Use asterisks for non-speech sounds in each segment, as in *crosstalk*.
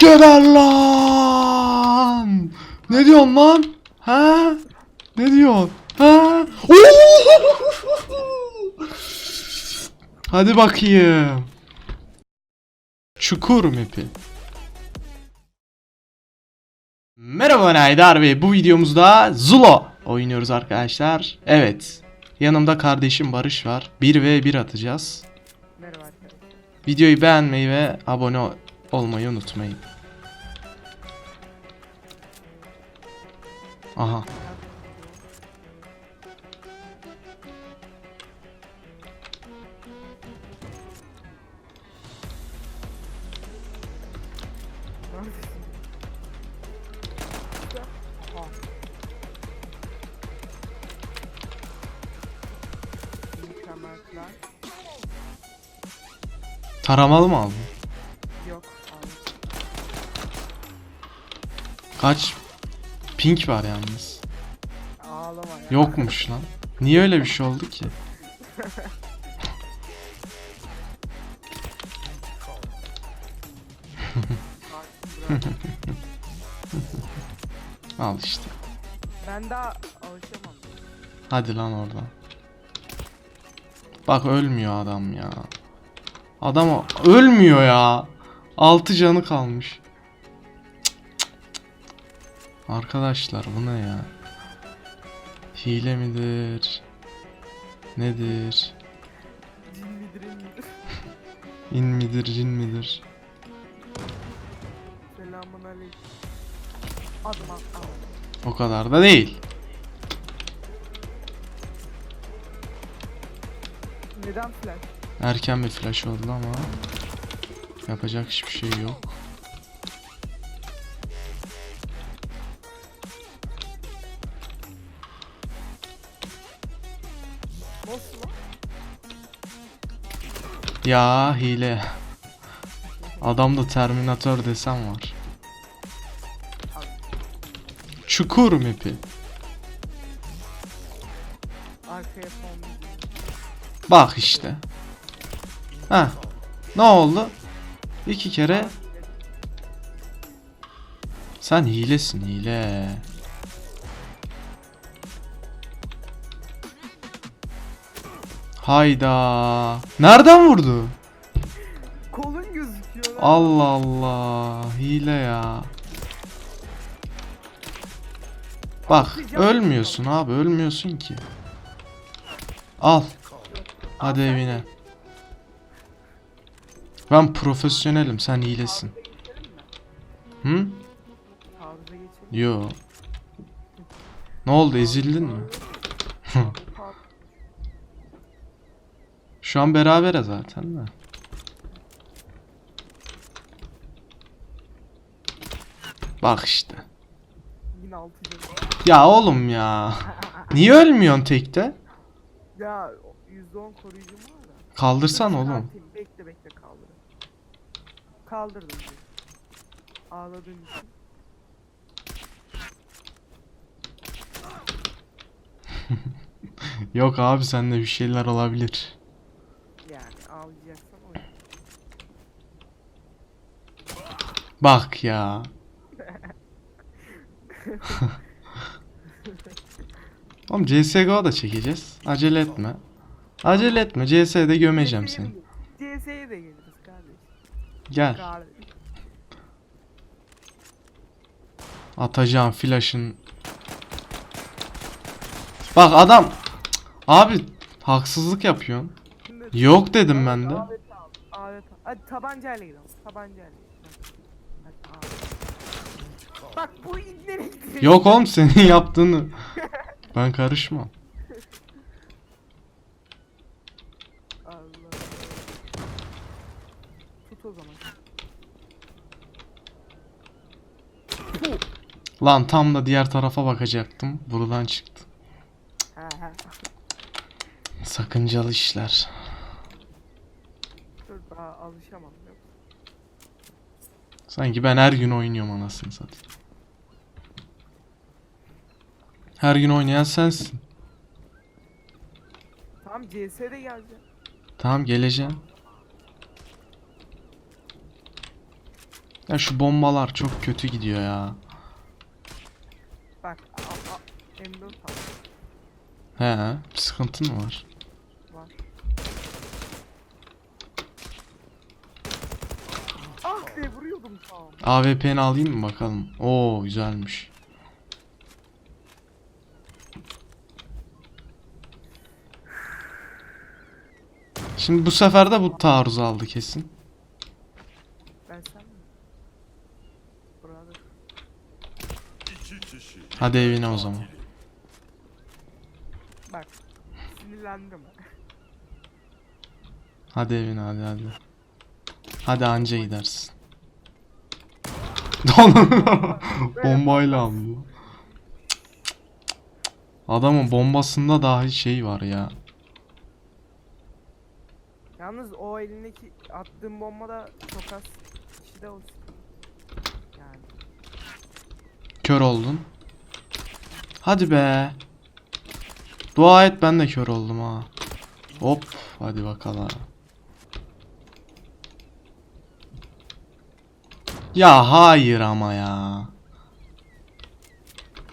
Geber lan! Ne diyorsun lan? Ha? Ne diyorsun? Ha? *laughs* Hadi bakayım. Çukur map'i. Merhaba ben Haydar ve bu videomuzda Zulo oynuyoruz arkadaşlar. Evet. Yanımda kardeşim Barış var. 1v1 atacağız. Merhaba arkadaşlar. Videoyu beğenmeyi ve abone olmayı unutmayın. Aha. Taramalı mı aldın? Kaç? Pink var yalnız. Ağlama ya. Yokmuş lan. Niye öyle bir şey oldu ki? *laughs* Al işte. ben daha alışamam. Hadi lan oradan. Bak ölmüyor adam ya. Adam ölmüyor ya. 6 canı kalmış. Arkadaşlar bu ne ya? Hile midir? Nedir? Cin midir in midir? İn midir, cin midir? Selamun aleyküm. Adım at. al. O kadar da değil. Neden flash? Erken bir flash oldu ama yapacak hiçbir şey yok. Ya hile. Adamda Terminator desem var. Çukur map'i. Bak işte. Ha. Ne oldu? İki kere sen hilesin hile. Hayda. Nereden vurdu? Kolun gözüküyor. Allah Allah. Hile ya. Bak ölmüyorsun abi ölmüyorsun ki. Al. Hadi evine. Ben profesyonelim sen hilesin. Hı? Yo. Ne oldu ezildin mi? Şu an berabere zaten de. Bak işte. Ya oğlum ya. Niye ölmüyorsun tekte? Ya %10 koruyucum var da. Kaldırsan oğlum. Bekle bekle kaldır. Kaldırdım. Ağladığın için. *laughs* Yok abi sende bir şeyler olabilir. Bak ya. Oğlum CSGO da çekeceğiz. Acele etme. Acele etme. CS'de gömeceğim seni. CS'ye de geliriz kardeş. Gel. Kardeş. Atacağım flash'ın. Bak adam. Cık, Abi haksızlık yapıyorsun. Yok dedim ben de. Hadi tabancayla gidelim. Tabancayla. Bak bu nereye gidiyor? Yok oğlum senin *laughs* yaptığını. Ben karışmam. Allah. Tut o zaman. Lan tam da diğer tarafa bakacaktım. Buradan çıktı. He he. Sakıncalı işler. Dur daha alışamam. Yok. Sanki ben her gün oynuyorum anasını satayım. Her gün oynayan sensin. Tamam CS'de geleceğim. Tamam geleceğim. Ya şu bombalar çok kötü gidiyor ya. Bak a, a, M4 al. He, bir sıkıntın mı var? Var. Ah be vuruyordum tam. AWP'ni alayım mı bakalım? Oo güzelmiş. Şimdi bu sefer de bu taarruz aldı kesin. Ben sen mi? Brother. Hadi evine o zaman. Bak. Sinirlendim. Hadi evine hadi hadi. Hadi anca gidersin. *laughs* Bombayla aldı. Adamın bombasında dahi şey var ya. Yalnız o elindeki attığım bomba da çok az kişi de olsun. Yani. Kör oldun. Hadi be. Dua et ben de kör oldum ha. Hop hadi bakalım. Ya hayır ama ya.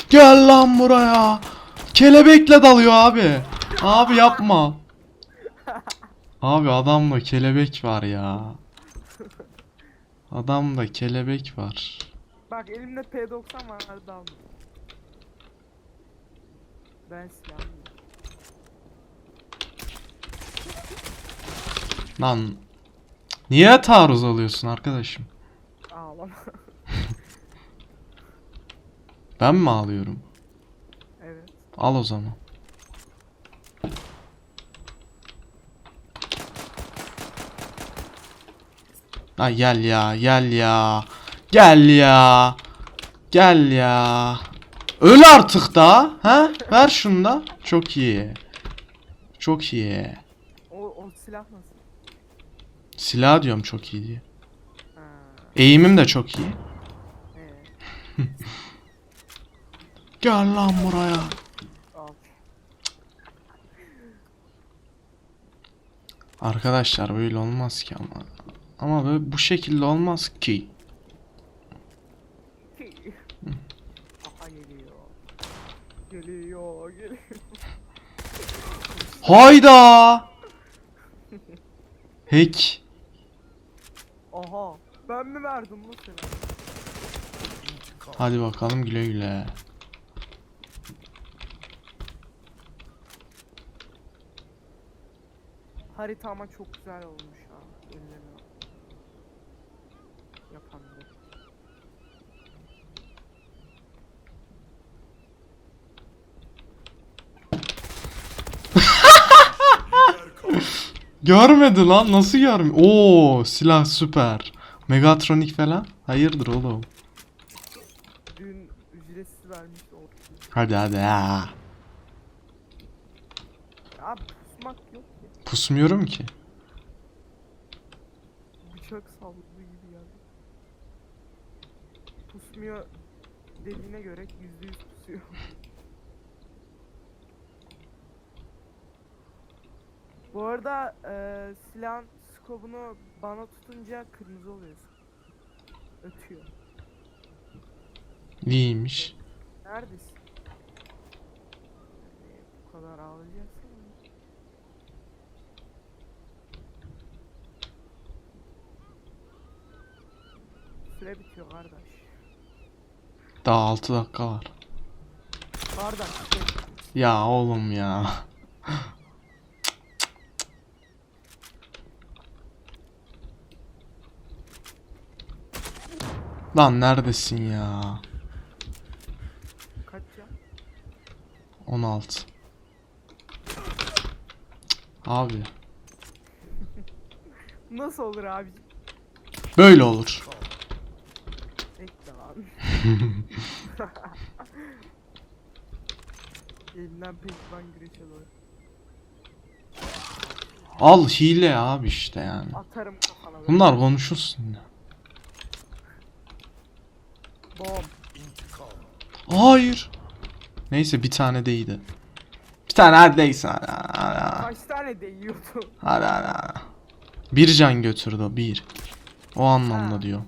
Gel lan buraya. Kelebekle dalıyor abi. Abi yapma. Abi adamda kelebek var ya. Adamda kelebek var. Bak elimde P90 var aldım. Ben silahlıyım. Lan niye taarruz alıyorsun arkadaşım? Ağlama. *laughs* Ben mi alıyorum? evet. Al o zaman. Ay gel ya, gel ya. Gel ya. Gel ya. Öl artık da. Ha? Ver şunu da. Çok iyi. Çok iyi. O, o silah nasıl? Silah diyorum çok iyi diye. Ha, Eğimim de çok iyi. evet. *laughs* Gel lan buraya. Arkadaşlar böyle olmaz ki ama. Ama böyle bu şekilde olmaz ki. Aha geliyor. Geliyor, geliyor. Hayda! Hack. Aha. Ben mi verdim bu seni? Hadi bakalım güle güle. Harita ama çok güzel olmuş Görmedi lan nasıl görmüyor? Oo silah süper. Megatronik falan. Hayırdır oğlum? Dün ücretsiz vermişti o. Hadi hadi ya. Abi pusmak yok ki. Pusmuyorum ki. Bıçak salladığı gibi geldi. Pusmuyor dediğine göre yüzde yüz pusuyor. *laughs* Bu arada eee silahın skobunu bana tutunca kırmızı oluyorsun. Ötüyor. İyiymiş. Neredesin? Yani bu kadar ağlayacaksın mı? Süre bitiyor kardeş. Daha 6 dakika var. Kardeş. Ya oğlum ya. Lan neredesin ya? Kaç ya? 16. Abi *laughs* Nasıl olur abi? böyle olur. Elinden *laughs* pehlivan güreşe doğru. Al hile abi işte yani. Atarım kafana. Bunlar konuşulsun ya. Bom. Hayır. Neyse bir tane de iyiydi. Bir tane hadi. Kaç tane değiyordu? hadi, hadi. Bir can götürdü bir. O anlamda Ha. diyor.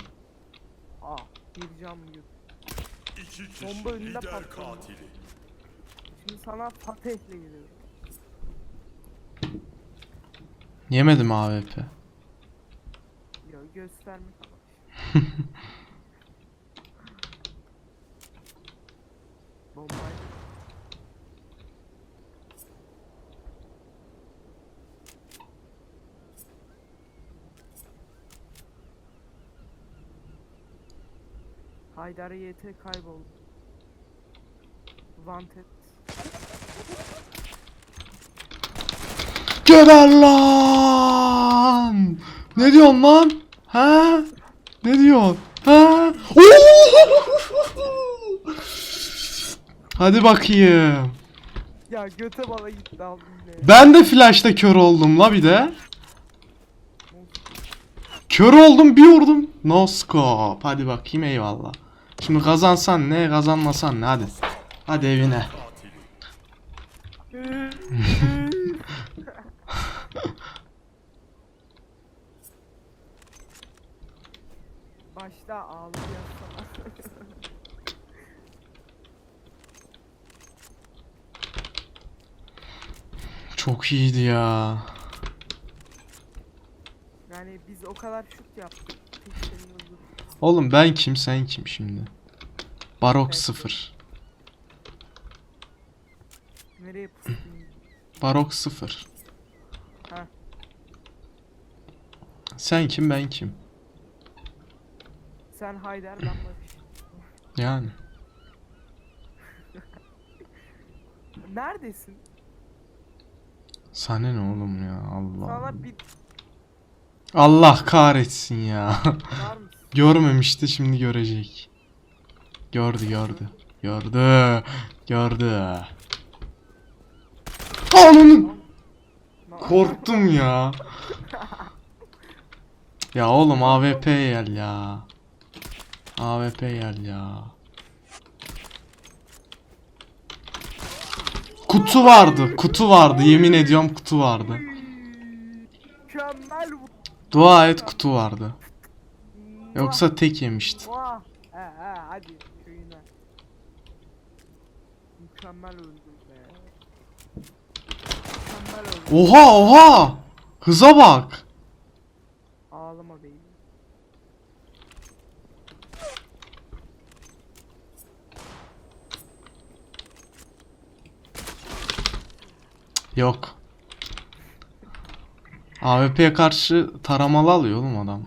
Bir cam yok. İki kişi Bomba önünde patladı. katili. Şimdi sana Fatih'le geliyorum. Yemedim AWP. Ya göstermek *laughs* Bombayı. Haydar YT kayboldu. Wanted. Geber lan! Ne diyorsun lan? Ha? Ne diyorsun? Ha? Oo! Hadi bakayım. Ya göte bala gitti aldım. Ben de flash'ta kör oldum la bir de. Kör oldum bir vurdum. No scope. Hadi bakayım eyvallah. Şimdi kazansan ne kazanmasan ne hadi. Hadi evine. *laughs* Başta ağlı yazsana. *laughs* Çok iyiydi ya. yani biz o kadar şut yaptık. Oğlum ben kim sen kim şimdi? Barok 0. Nereye pustun? Barok 0. Ha. Sen kim ben kim? Sen Haydar ben Barış. Yani. *laughs* Neredesin? Sana ne oğlum ya Allah. Sana bir Allah kahretsin ya. *laughs* Görmemişti şimdi görecek. Gördü gördü. Gördü. Gördü. Ananın Na- korktum ya. *laughs* Ya oğlum AWP gel ya. AWP gel ya. Kutu vardı, kutu vardı. Yemin ediyorum kutu vardı. Mükemmel bu. Dua et kutu vardı. Yoksa tek yemişti. Vah. He he hadi köyüne. Mükemmel öldüm be. Mükemmel öldüm. Oha oha! Hıza bak. Ağlama beyim. Yok. AWP'ye karşı taramalı alıyor oğlum adam.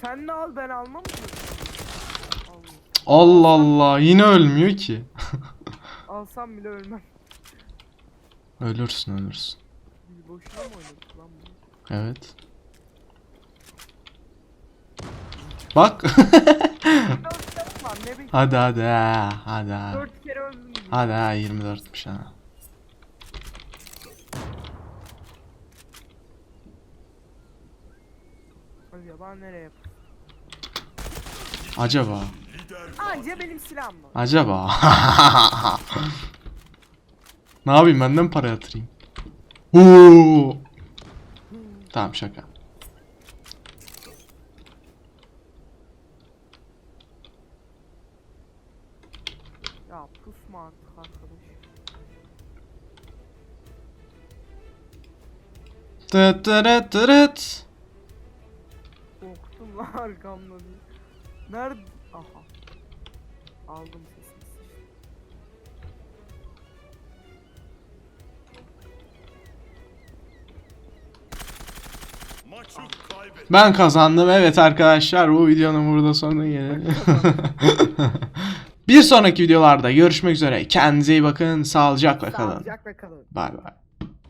Sen ne al ben almam ki. Allah. Allah yine ölmüyor ki. *laughs* Alsam bile ölmem. Ölürsün ölürsün. Biz boşuna mı oynadık lan bunu? Evet. Bak. *laughs* Hadi hadi ha. Hadi ha. Dört kere öldüm. Hadi ha 24'müş ha. Acaba nereye? Acaba. Anca benim silahım var. Acaba. *laughs* ne yapayım benden para yatırayım? Oo. Tamam şaka. Ya pusma artık arkadaş. Tıt tırıt tırıt. Korktum *laughs* lan arkamda diye. Nerede? Aha. Aldım sesini. Ben kazandım. Evet arkadaşlar bu videonun burada sonuna gelelim. *laughs* Bir sonraki videolarda görüşmek üzere. Kendinize iyi bakın. Sağlıcakla kalın. Sağlıcakla kalın. Bay bay.